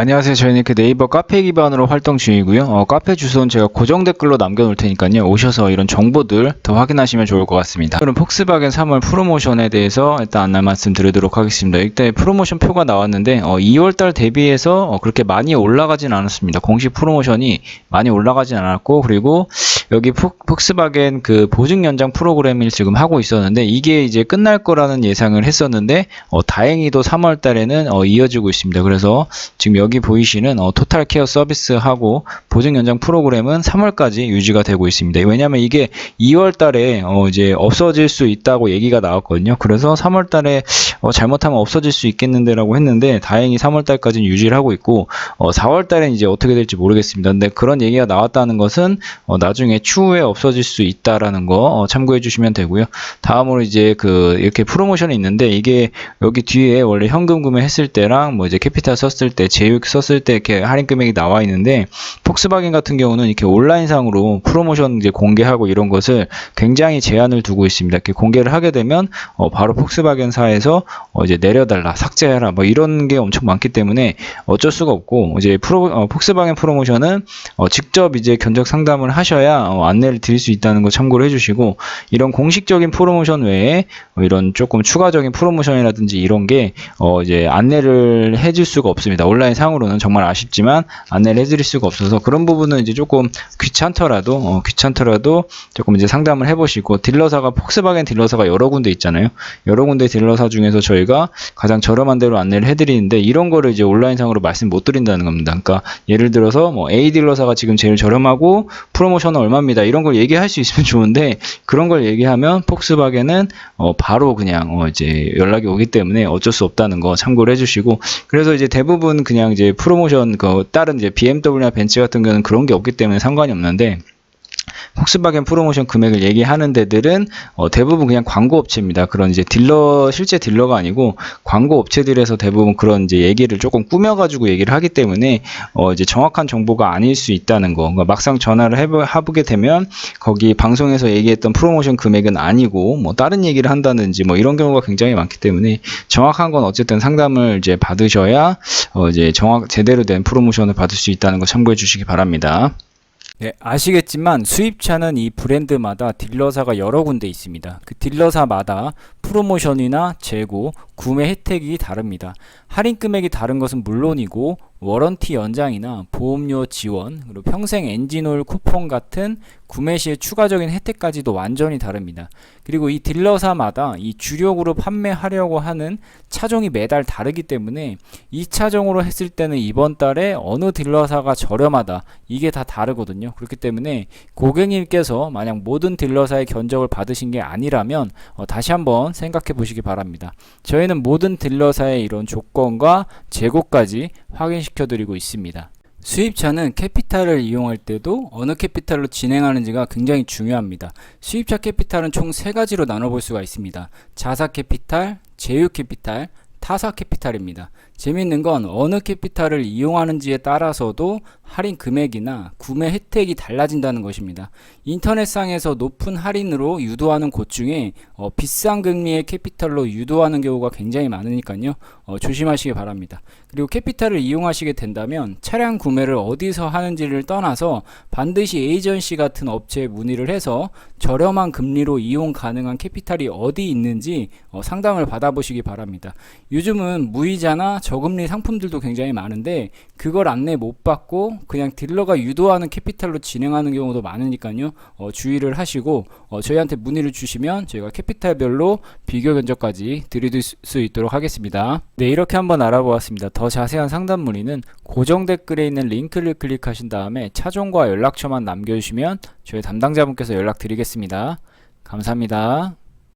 안녕하세요. 저희는 그 네이버 카페 기반으로 활동 중이고요. 어, 카페 주소는 제가 고정 댓글로 남겨놓을 테니까요. 오셔서 이런 정보들 더 확인하시면 좋을 것 같습니다. 그럼 폭스바겐 3월 프로모션에 대해서 일단 안내 말씀 드리도록 하겠습니다. 일단 프로모션 표가 나왔는데 어, 2월달 대비해서 어, 그렇게 많이 올라가진 않았습니다. 공식 프로모션이 많이 올라가진 않았고 그리고 여기 폭, 폭스바겐 그 보증 연장 프로그램을 지금 하고 있었는데 이게 이제 끝날 거라는 예상을 했었는데 어, 다행히도 3월 달에는 어, 이어지고 있습니다. 그래서 지금 여기 보이시는 어, 토탈 케어 서비스하고 보증 연장 프로그램은 3월까지 유지가 되고 있습니다. 왜냐하면 이게 2월 달에 어, 이제 없어질 수 있다고 얘기가 나왔거든요. 그래서 3월 달에 어, 잘못하면 없어질 수 있겠는데라고 했는데 다행히 3월 달까지는 유지를 하고 있고 어, 4월 달엔 이제 어떻게 될지 모르겠습니다. 근데 그런 얘기가 나왔다는 것은 어, 나중에 추후에 없어질 수 있다라는 거 어, 참고해 주시면 되고요. 다음으로 이제 그 이렇게 프로모션이 있는데 이게 여기 뒤에 원래 현금 구매했을 때랑 뭐 이제 캐피탈 썼을 때 제휴 썼을 때 이렇게 할인 금액이 나와 있는데 폭스바겐 같은 경우는 이렇게 온라인상으로 프로모션 이제 공개하고 이런 것을 굉장히 제한을 두고 있습니다. 이렇게 공개를 하게 되면 어, 바로 폭스바겐사에서 어, 이제 내려달라, 삭제해라, 뭐 이런 게 엄청 많기 때문에 어쩔 수가 없고 이제 프로 어, 폭스바겐 프로모션은 어, 직접 이제 견적 상담을 하셔야 어, 안내를 드릴 수 있다는 거 참고를 해주시고 이런 공식적인 프로모션 외에 어, 이런 조금 추가적인 프로모션이라든지 이런 게 어, 이제 안내를 해줄 수가 없습니다. 온라인 상으로는 정말 아쉽지만 안내를 해드릴 수가 없어서 그런 부분은 이제 조금 귀찮더라도 어, 귀찮더라도 조금 이제 상담을 해보시고 딜러사가 폭스바겐 딜러사가 여러 군데 있잖아요. 여러 군데 딜러사 중에서 저희가 가장 저렴한 대로 안내를 해드리는데 이런 거를 이제 온라인상으로 말씀 못 드린다는 겁니다. 그러니까 예를 들어서 뭐 A 딜러사가 지금 제일 저렴하고 프로모션은 얼마 입니다. 이런 걸 얘기할 수 있으면 좋은데 그런 걸 얘기하면 폭스바겐은 어, 바로 그냥 어, 이제 연락이 오기 때문에 어쩔 수 없다는 거 참고를 해주시고 그래서 이제 대부분 그냥 이제 프로모션 그 다른 이제 BMW나 벤츠 같은 경우는 그런 게 없기 때문에 상관이 없는데 폭스바겐 프로모션 금액을 얘기하는 데들은 어, 대부분 그냥 광고 업체입니다. 그런 이제 딜러 실제 딜러가 아니고 광고 업체들에서 대부분 그런 이제 얘기를 조금 꾸며가지고 얘기를 하기 때문에 어, 이제 정확한 정보가 아닐 수 있다는 거. 그러니까 막상 전화를 해보, 해보게 되면 거기 방송에서 얘기했던 프로모션 금액은 아니고 뭐 다른 얘기를 한다든지 뭐 이런 경우가 굉장히 많기 때문에 정확한 건 어쨌든 상담을 이제 받으셔야 어, 이제 정확 제대로 된 프로모션을 받을 수 있다는 거 참고해 주시기 바랍니다. 네, 아시겠지만 수입차는 이 브랜드마다 딜러사가 여러 군데 있습니다. 그 딜러사마다 프로모션이나 재고, 구매 혜택이 다릅니다. 할인 금액이 다른 것은 물론이고 워런티 연장이나 보험료 지원, 그리고 평생 엔진오일 쿠폰 같은 구매 시의 추가적인 혜택까지도 완전히 다릅니다. 그리고 이 딜러사마다 이 주력으로 판매하려고 하는 차종이 매달 다르기 때문에 이 차종으로 했을 때는 이번 달에 어느 딜러사가 저렴하다 이게 다 다르거든요. 그렇기 때문에 고객님께서 만약 모든 딜러사의 견적을 받으신 게 아니라면 어, 다시 한번 생각해 보시기 바랍니다. 저희는 모든 딜러사의 이런 조건과 재고까지 확인시켜 드리고 있습니다. 수입차는 캐피탈을 이용할 때도 어느 캐피탈로 진행하는지가 굉장히 중요합니다. 수입차 캐피탈은 총세 가지로 나눠볼 수가 있습니다. 자사 캐피탈, 제휴 캐피탈, 타사 캐피탈입니다. 재밌는 건 어느 캐피탈을 이용하는지에 따라서도 할인 금액이나 구매 혜택이 달라진다는 것입니다. 인터넷상에서 높은 할인으로 유도하는 곳 중에 어, 비싼 금리의 캐피탈로 유도하는 경우가 굉장히 많으니까요. 어, 조심하시기 바랍니다. 그리고 캐피탈을 이용하시게 된다면 차량 구매를 어디서 하는지를 떠나서 반드시 에이전시 같은 업체에 문의를 해서 저렴한 금리로 이용 가능한 캐피탈이 어디 있는지 어, 상담을 받아보시기 바랍니다. 요즘은 무이자나 저금리 상품들도 굉장히 많은데 그걸 안내 못 받고 그냥 딜러가 유도하는 캐피탈로 진행하는 경우도 많으니까요. 어, 주의를 하시고 어, 저희한테 문의를 주시면 저희가 캐피탈별로 비교 견적까지 드릴 수 있도록 하겠습니다. 네, 이렇게 한번 알아보았습니다. 더 자세한 상담 문의는 고정 댓글에 있는 링크를 클릭하신 다음에 차종과 연락처만 남겨주시면 저희 담당자분께서 연락드리겠습니다. 감사합니다.